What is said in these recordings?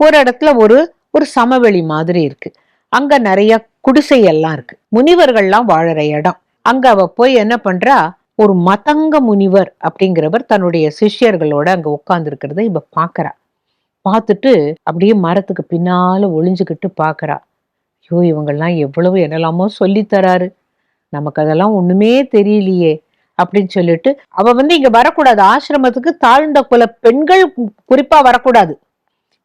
ஒரு இடத்துல ஒரு ஒரு சமவெளி மாதிரி இருக்கு. அங்க நிறைய குடிசை எல்லாம் இருக்கு. முனிவர்கள்லாம் வாழற இடம். அங்க அவ போய் என்ன பண்றா? ஒரு மதங்க முனிவர் அப்படிங்கிறவர் தன்னுடைய சிஷ்யர்களோட அங்க உட்கார்ந்து இருக்கிறத இவ பாக்குறா. பார்த்துட்டு அப்படியே மரத்துக்கு பின்னால ஒளிஞ்சுக்கிட்டு பாக்குறா. ஐயோ இவங்கெல்லாம் எவ்வளவு என்னெல்லாமோ சொல்லித்தராரு நமக்கு அதெல்லாம் ஒண்ணுமே தெரியலையே அப்படின்னு சொல்லிட்டு அவ வந்து இங்க வரக்கூடாது. ஆசிரமத்துக்கு தாழ்ந்த குல பெண்கள் குறிப்பா வரக்கூடாது.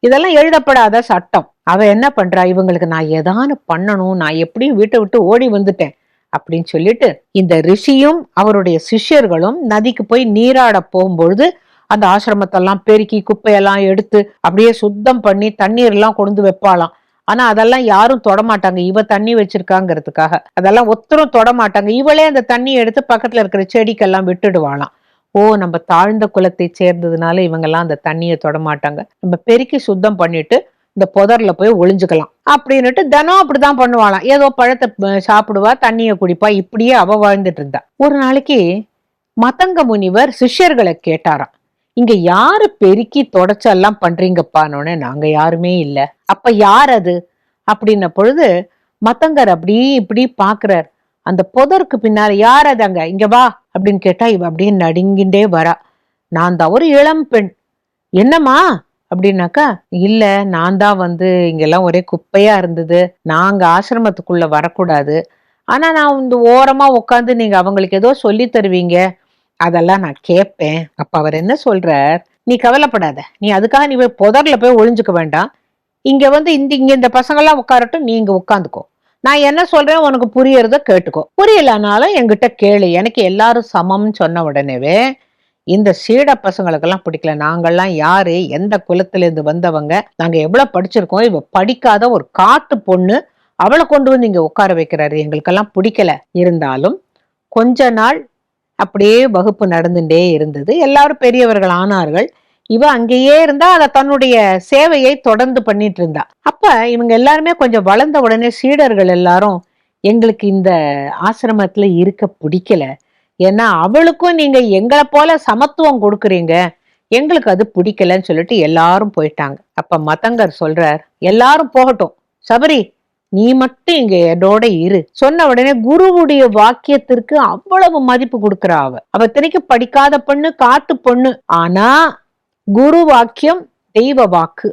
இதெல்லாம் எழுதப்படாத சட்டம். அவ என்ன பண்றா? இவங்களுக்கு நான் ஏதானு பண்ணணும். நான் எப்படியும் வீட்டை விட்டு ஓடி வந்துட்டேன் அப்படின்னு சொல்லிட்டு இந்த ரிஷியும் அவருடைய சிஷ்யர்களும் நதிக்கு போய் நீராட போகும்பொழுது அந்த ஆசிரமத்தெல்லாம் பெருக்கி குப்பையெல்லாம் எடுத்து அப்படியே சுத்தம் பண்ணி தண்ணீர் எல்லாம் கொண்டு வைப்பாளாம். ஆனா அதெல்லாம் யாரும் தொடமாட்டாங்க. இவ தண்ணி வச்சிருக்காங்கிறதுக்காக. அதெல்லாம் ஒத்தரும் தொடமாட்டாங்க. இவளே அந்த தண்ணியை எடுத்து பக்கத்துல இருக்கிற செடிக்கெல்லாம் விட்டுடுவாளாம். ஓ நம்ம தாழ்ந்த குலத்தை சேர்ந்ததுனால இவங்கெல்லாம் அந்த தண்ணியை தொடமாட்டாங்க. நம்ம பெருக்கி சுத்தம் பண்ணிட்டு இந்த புதர்ல போய் ஒளிஞ்சுக்கலாம். அப்படின்னுட்டு தினம் அப்படிதான் பண்ணுவாளாம். ஏதோ பழத்தை சாப்பிடுவா தண்ணியை குடிப்பா இப்படியே அவ வாழ்ந்துட்டு இருந்தா. ஒரு நாளைக்கு மதங்க முனிவர் சிஷ்யர்களை கேட்டாராம். இங்க யாரு பெருக்கி தொடச்செல்லாம் பண்றீங்கப்பான்னு நாங்க யாருமே இல்ல. அப்ப யார் அது? அப்படின்ன பொழுது மத்தங்கர் அப்படி இப்படி பாக்குறார். அந்த புதருக்கு பின்னால யார் அது அங்க? இங்க வா அப்படின்னு கேட்டா இவ அப்படியே நடுங்கிண்டே வரா. நான் தான் ஒரு இளம் பெண். என்னம்மா? அப்படின்னாக்கா இல்ல நான் தான் வந்து இங்கெல்லாம் ஒரே குப்பையா இருந்தது. நாங்க ஆசிரமத்துக்குள்ள வரக்கூடாது. ஆனா நான் இந்த ஓரமா உட்காந்து நீங்க அவங்களுக்கு ஏதோ சொல்லி தருவீங்க. அதெல்லாம் நான் கேட்பேன் அப்ப அவர் என்ன சொல்றார்? நீ கவலைப்படாத. நீ அதுக்காக நீ போய் புதர்ல போய் ஒளிஞ்சுக்க வேண்டாம். இங்க வந்து இந்த இங்க இந்த பசங்கள்லாம் உட்காரட்டும். நீ இங்க உட்காந்துக்கோ. நான் என்ன சொல்றேன் உனக்கு புரியறத கேட்டுக்கோ. புரியலனாலும் என்கிட்ட கேளு. எனக்கு எல்லாரும் சமம்னு சொன்ன உடனேவே இந்த சீட பசங்களுக்கெல்லாம் பிடிக்கல. நாங்கெல்லாம் யாரு? எந்த குலத்துல இருந்து வந்தவங்க? நாங்க எவ்வளவு படிச்சிருக்கோம்? இவ படிக்காத ஒரு காட்டு பொண்ணு அவளை கொண்டு வந்து இங்க உட்கார வைக்கிறாரு. எங்களுக்கெல்லாம் பிடிக்கல. இருந்தாலும் கொஞ்ச நாள் அப்படியே வகுப்பு நடந்துட்டே இருந்தது. எல்லாரும் பெரியவர்கள் ஆனார்கள். இவ அங்கேயே இருந்தா அத தன்னுடைய சேவையை தொடர்ந்து பண்ணிட்டு இருந்தா. அப்ப இவங்க எல்லாருமே கொஞ்சம் வளர்ந்த உடனே சீடர்கள் எல்லாரும் எங்களுக்கு இந்த ஆசிரமத்துல இருக்க பிடிக்கல. ஏன்னா அவளுக்கும் நீங்க எங்களை போல சமத்துவம் கொடுக்குறீங்க. எங்களுக்கு அது பிடிக்கலன்னு சொல்லிட்டு எல்லாரும் போயிட்டாங்க. அப்ப மதங்கர் சொல்றார் எல்லாரும் போகட்டும். சபரி நீ மட்டும் இங்க என்னோட இரு. சொன்ன உடனே குருவுடைய வாக்கியத்திற்கு அவ்வளவு மதிப்பு கொடுக்குறா அவ. அவ தினைக்கு படிக்காத பொண்ணு காத்து பொண்ணு. ஆனா குரு வாக்கியம் தெய்வ வாக்கு.